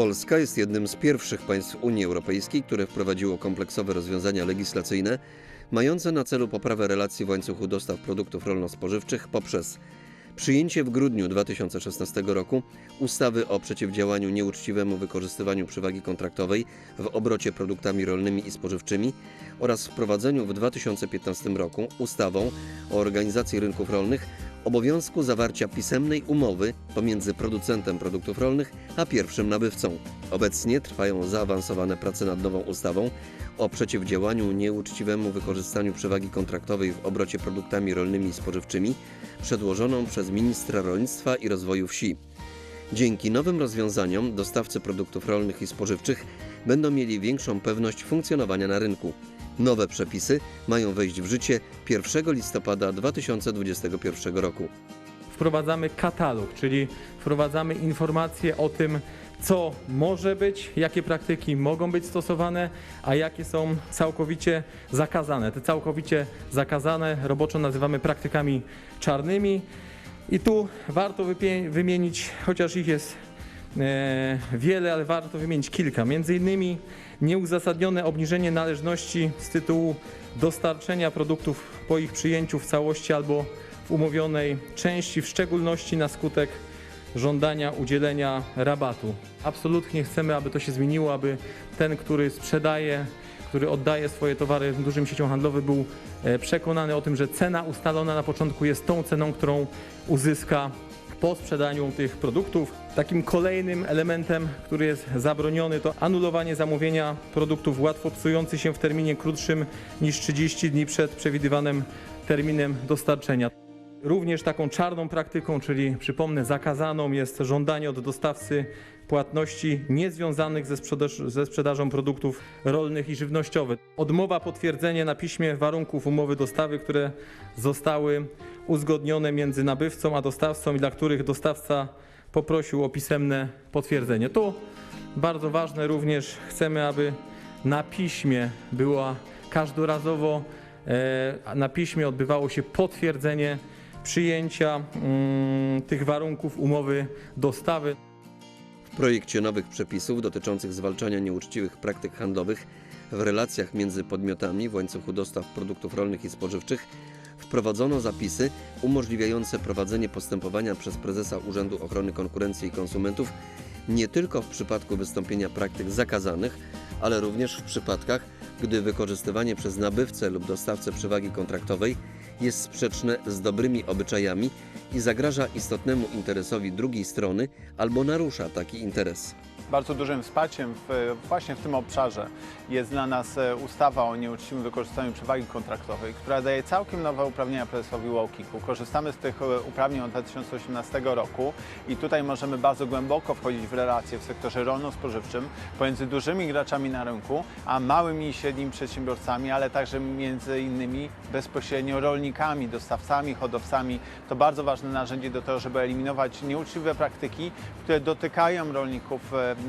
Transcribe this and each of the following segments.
Polska jest jednym z pierwszych państw Unii Europejskiej, które wprowadziło kompleksowe rozwiązania legislacyjne mające na celu poprawę relacji w łańcuchu dostaw produktów rolno-spożywczych poprzez przyjęcie w grudniu 2016 roku ustawy o przeciwdziałaniu nieuczciwemu wykorzystywaniu przewagi kontraktowej w obrocie produktami rolnymi i spożywczymi oraz wprowadzeniu w 2015 roku ustawą o organizacji rynków rolnych obowiązku zawarcia pisemnej umowy pomiędzy producentem produktów rolnych a pierwszym nabywcą. Obecnie trwają zaawansowane prace nad nową ustawą o przeciwdziałaniu nieuczciwemu wykorzystaniu przewagi kontraktowej w obrocie produktami rolnymi i spożywczymi, przedłożoną przez ministra rolnictwa i rozwoju wsi. Dzięki nowym rozwiązaniom dostawcy produktów rolnych i spożywczych będą mieli większą pewność funkcjonowania na rynku. Nowe przepisy mają wejść w życie 1 listopada 2021 roku. wprowadzamy katalog, czyli wprowadzamy informacje o tym, co może być, jakie praktyki mogą być stosowane, a jakie są całkowicie zakazane. Te całkowicie zakazane roboczo nazywamy praktykami czarnymi. I tu warto wymienić, chociaż ich jest wiele, ale warto wymienić kilka. Między innymi nieuzasadnione obniżenie należności z tytułu dostarczenia produktów po ich przyjęciu w całości albo w umówionej części, w szczególności na skutek żądania udzielenia rabatu. Absolutnie chcemy, aby to się zmieniło, aby ten, który sprzedaje, który oddaje swoje towary dużym sieciom handlowym, był e, przekonany o tym, że cena ustalona na początku jest tą ceną, którą uzyska po sprzedaniu tych produktów. Takim kolejnym elementem, który jest zabroniony, to anulowanie zamówienia produktów łatwo psujących się w terminie krótszym niż 30 dni przed przewidywanym terminem dostarczenia. Również taką czarną praktyką, czyli przypomnę, zakazaną jest żądanie od dostawcy płatności niezwiązanych ze, sprzedaż, ze sprzedażą produktów rolnych i żywnościowych. Odmowa potwierdzenia na piśmie warunków umowy dostawy, które zostały uzgodnione między nabywcą a dostawcą i dla których dostawca poprosił o pisemne potwierdzenie. Tu bardzo ważne również chcemy, aby na piśmie była każdorazowo e, na piśmie odbywało się potwierdzenie przyjęcia mm, tych warunków umowy dostawy. W projekcie nowych przepisów dotyczących zwalczania nieuczciwych praktyk handlowych w relacjach między podmiotami w łańcuchu dostaw produktów rolnych i spożywczych wprowadzono zapisy umożliwiające prowadzenie postępowania przez prezesa Urzędu Ochrony Konkurencji i Konsumentów nie tylko w przypadku wystąpienia praktyk zakazanych, ale również w przypadkach, gdy wykorzystywanie przez nabywcę lub dostawcę przewagi kontraktowej jest sprzeczne z dobrymi obyczajami i zagraża istotnemu interesowi drugiej strony albo narusza taki interes. Bardzo dużym wsparciem w, właśnie w tym obszarze jest dla nas e, ustawa o nieuczciwym wykorzystaniu przewagi kontraktowej, która daje całkiem nowe uprawnienia prezesowi UOKiK-u. Korzystamy z tych e, uprawnień od 2018 roku i tutaj możemy bardzo głęboko wchodzić w relacje w sektorze rolno-spożywczym pomiędzy dużymi graczami na rynku, a małymi i średnimi przedsiębiorcami, ale także między innymi bezpośrednio rolnikami, dostawcami, hodowcami. To bardzo ważne narzędzie do tego, żeby eliminować nieuczciwe praktyki, które dotykają rolników, e,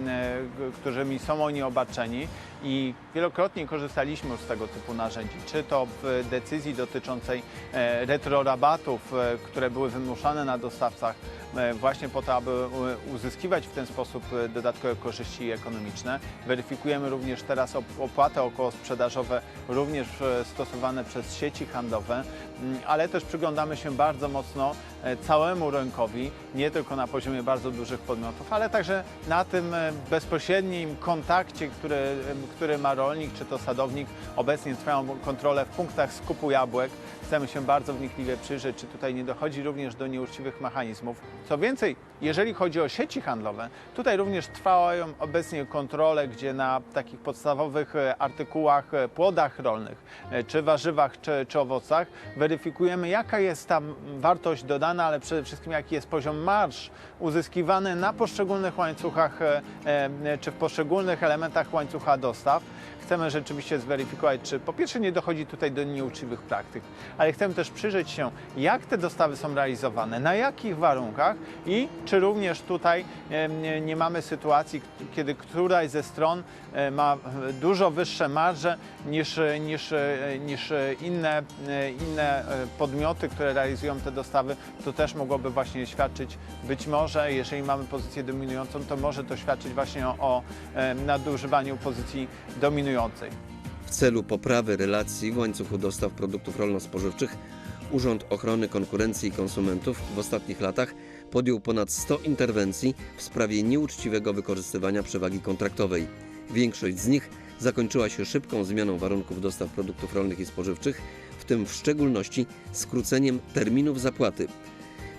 którymi są oni obarczeni i wielokrotnie korzystaliśmy z tego typu narzędzi, czy to w decyzji dotyczącej e, retrorabatów, e, które były wymuszane na dostawcach e, właśnie po to, aby uzyskiwać w ten sposób dodatkowe korzyści ekonomiczne. Weryfikujemy również teraz op- opłaty okołosprzedażowe, również stosowane przez sieci handlowe, m, ale też przyglądamy się bardzo mocno całemu rynkowi, nie tylko na poziomie bardzo dużych podmiotów, ale także na tym bezpośrednim kontakcie, który, który ma rolnik czy to sadownik. Obecnie trwają kontrole w punktach skupu jabłek. Chcemy się bardzo wnikliwie przyjrzeć, czy tutaj nie dochodzi również do nieuczciwych mechanizmów. Co więcej, jeżeli chodzi o sieci handlowe, tutaj również trwają obecnie kontrole, gdzie na takich podstawowych e, artykułach, e, płodach rolnych, e, czy warzywach, czy, czy owocach, weryfikujemy jaka jest tam wartość dodana, ale przede wszystkim jaki jest poziom marsz uzyskiwany na poszczególnych łańcuchach, czy w poszczególnych elementach łańcucha dostaw. Chcemy rzeczywiście zweryfikować, czy po pierwsze nie dochodzi tutaj do nieuczciwych praktyk, ale chcemy też przyjrzeć się, jak te dostawy są realizowane, na jakich warunkach i czy również tutaj nie, mamy sytuacji, kiedy któraś ze stron e, ma dużo wyższe marże niż, e, niż, e, niż inne, inne podmioty, które realizują te dostawy. To też mogłoby właśnie świadczyć, być może, jeżeli mamy pozycję dominującą, to może to świadczyć właśnie o, o nadużywaniu pozycji dominującej. W celu poprawy relacji w łańcuchu dostaw produktów rolno-spożywczych Urząd Ochrony Konkurencji i Konsumentów w ostatnich latach podjął ponad 100 interwencji w sprawie nieuczciwego wykorzystywania przewagi kontraktowej. Większość z nich zakończyła się szybką zmianą warunków dostaw produktów rolnych i spożywczych, w tym w szczególności skróceniem terminów zapłaty.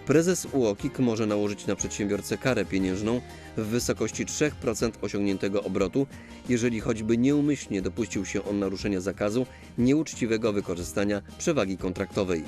Prezes UOKiK może nałożyć na przedsiębiorcę karę pieniężną w wysokości 3% osiągniętego obrotu, jeżeli choćby nieumyślnie dopuścił się on naruszenia zakazu nieuczciwego wykorzystania przewagi kontraktowej.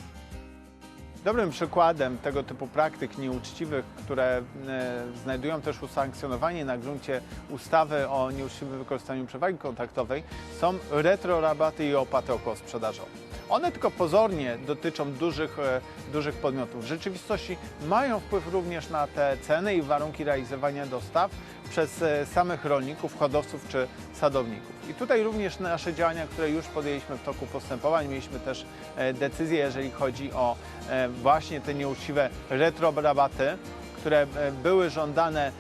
Dobrym przykładem tego typu praktyk nieuczciwych, które e, znajdują też usankcjonowanie na gruncie ustawy o nieuczciwym wykorzystaniu przewagi kontraktowej są retrorabaty i opłaty okołosprzedażowe. One tylko pozornie dotyczą dużych, e, dużych podmiotów. W rzeczywistości mają wpływ również na te ceny i warunki realizowania dostaw przez e, samych rolników, hodowców czy sadowników. I tutaj również nasze działania, które już podjęliśmy w toku postępowań, mieliśmy też e, decyzje, jeżeli chodzi o właśnie te nieuczciwe retrorabaty, które były żądane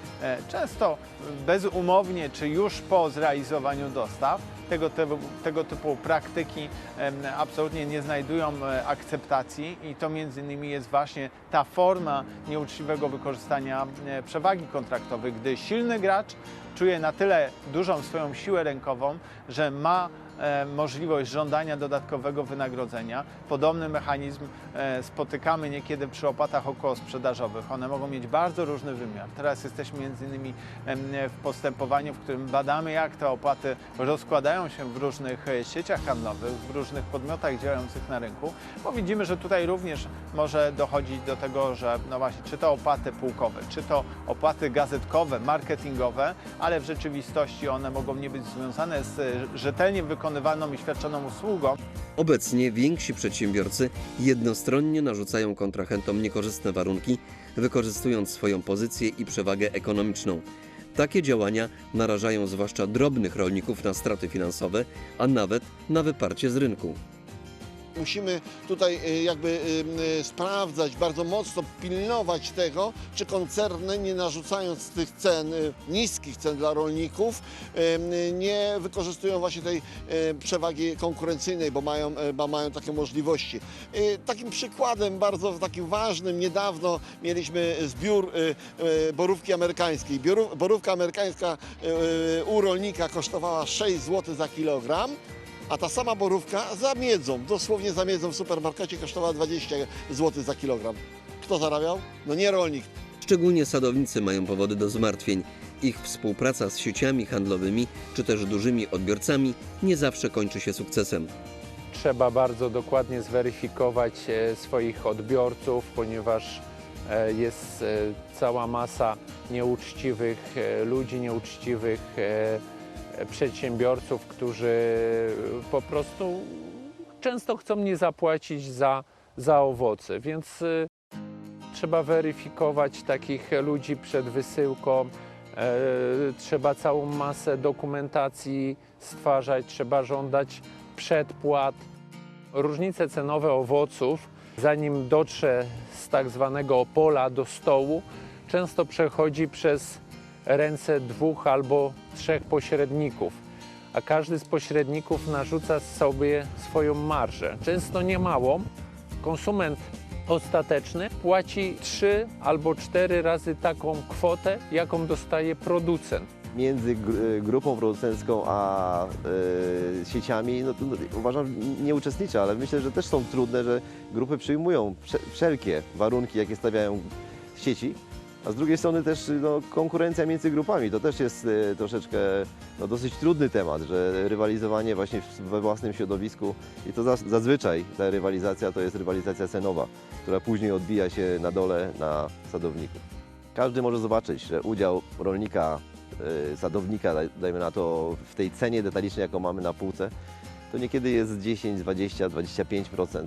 często bezumownie czy już po zrealizowaniu dostaw. Tego, typu- tego typu praktyki absolutnie nie znajdują e, akceptacji i to między innymi jest właśnie ta forma nieuczciwego wykorzystania e, przewagi kontraktowej, gdy silny gracz czuje na tyle dużą swoją siłę rękową, że ma możliwość żądania dodatkowego wynagrodzenia. Podobny mechanizm e, spotykamy niekiedy przy opłatach okołosprzedażowych. One mogą mieć bardzo różny wymiar. Teraz jesteśmy między innymi w postępowaniu, w którym badamy, jak te opłaty rozkładają się w różnych e, sieciach handlowych, w różnych podmiotach działających na rynku, bo widzimy, że tutaj również może dochodzić do tego, że no właśnie, czy to opłaty półkowe, czy to opłaty gazetkowe, marketingowe, ale w rzeczywistości one mogą nie być związane z e, rzetelnie wykonywaną i świadczoną usługą. Obecnie więksi przedsiębiorcy jednostronnie narzucają kontrahentom niekorzystne warunki, wykorzystując swoją pozycję i przewagę ekonomiczną. Takie działania narażają zwłaszcza drobnych rolników na straty finansowe, a nawet na wyparcie z rynku. Musimy tutaj y, jakby y, y, sprawdzać, bardzo mocno pilnować tego, czy koncerny nie narzucając tych cen, niskich cen dla rolników, nie wykorzystują właśnie tej przewagi konkurencyjnej, bo mają, bo mają takie możliwości. Takim przykładem bardzo takim ważnym, niedawno mieliśmy zbiór borówki amerykańskiej. Borówka amerykańska u rolnika kosztowała 6 zł za kilogram, a ta sama borówka za miedzą, dosłownie za miedzą w supermarkecie kosztowała 20 zł za kilogram. Kto zarabiał? No nie rolnik. Szczególnie sadownicy mają powody do zmartwień. Ich współpraca z sieciami handlowymi czy też dużymi odbiorcami nie zawsze kończy się sukcesem. Trzeba bardzo dokładnie zweryfikować e, swoich odbiorców, ponieważ e, jest e, cała masa nieuczciwych ludzi, nieuczciwych przedsiębiorców, którzy po prostu często chcą nie zapłacić za, za owoce, więc e, trzeba weryfikować takich ludzi przed wysyłką. E, trzeba całą masę dokumentacji stwarzać, trzeba żądać przedpłat. Różnice cenowe owoców, zanim dotrze z tak zwanego pola do stołu, często przechodzi przez ręce dwóch albo trzech pośredników, a każdy z pośredników narzuca sobie swoją marżę, często niemałą. Konsument ostateczny płaci trzy albo cztery razy taką kwotę, jaką dostaje producent. między gr- grupą producencką a e, sieciami, no to no, uważam, nie uczestniczę, ale myślę, że też są trudne, że grupy przyjmują wszelkie warunki, jakie stawiają sieci, a z drugiej strony też no, konkurencja między grupami, to też jest e, troszeczkę no, dosyć trudny temat, że rywalizowanie właśnie w- we własnym środowisku i to zas- zazwyczaj ta rywalizacja to jest rywalizacja cenowa, która później odbija się na dole na sadowniku. Każdy może zobaczyć, że udział rolnika y, sadownika, daj- dajmy na to w tej cenie detalicznej, jaką mamy na półce, to niekiedy jest 10, 20, 25%.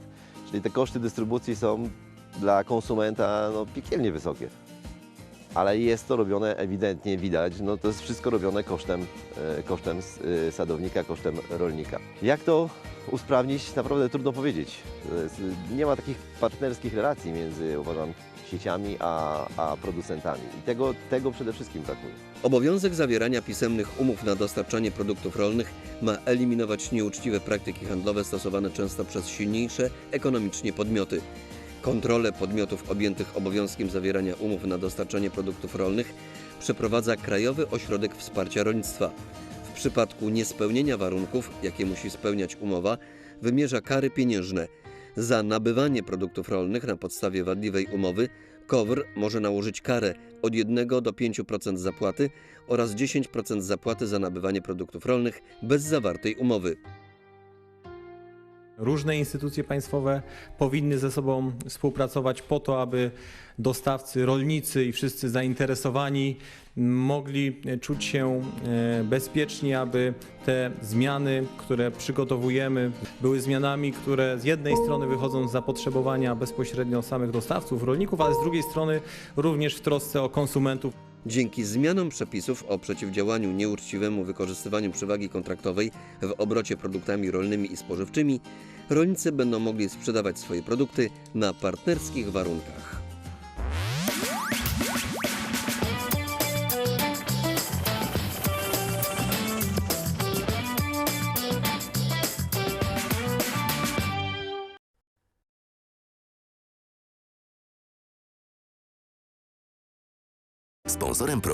Czyli te koszty dystrybucji są dla konsumenta no, piekielnie wysokie. Ale jest to robione ewidentnie, widać, no to jest wszystko robione kosztem, e, kosztem e, sadownika, kosztem rolnika. Jak to usprawnić, naprawdę trudno powiedzieć. Jest- Nie ma takich partnerskich relacji między, uważam, sieciami a, a producentami. I tego, tego przede wszystkim brakuje. Obowiązek zawierania pisemnych umów na dostarczanie produktów rolnych ma eliminować nieuczciwe praktyki handlowe stosowane często przez silniejsze ekonomicznie podmioty. Kontrolę podmiotów objętych obowiązkiem zawierania umów na dostarczanie produktów rolnych przeprowadza Krajowy Ośrodek Wsparcia Rolnictwa. W przypadku niespełnienia warunków, jakie musi spełniać umowa, wymierza kary pieniężne. Za nabywanie produktów rolnych na podstawie wadliwej umowy KOWR może nałożyć karę od 1 do 5% zapłaty oraz 10% zapłaty za nabywanie produktów rolnych bez zawartej umowy. Różne instytucje państwowe powinny ze sobą współpracować po to, aby dostawcy, rolnicy i wszyscy zainteresowani mogli czuć się e, bezpiecznie, aby te zmiany, które przygotowujemy, były zmianami, które z jednej strony wychodzą z zapotrzebowania bezpośrednio samych dostawców, rolników, ale z drugiej strony również w trosce o konsumentów. Dzięki zmianom przepisów o przeciwdziałaniu nieuczciwemu wykorzystywaniu przewagi kontraktowej w obrocie produktami rolnymi i spożywczymi, rolnicy będą mogli sprzedawać swoje produkty na partnerskich warunkach. Sponsorem programu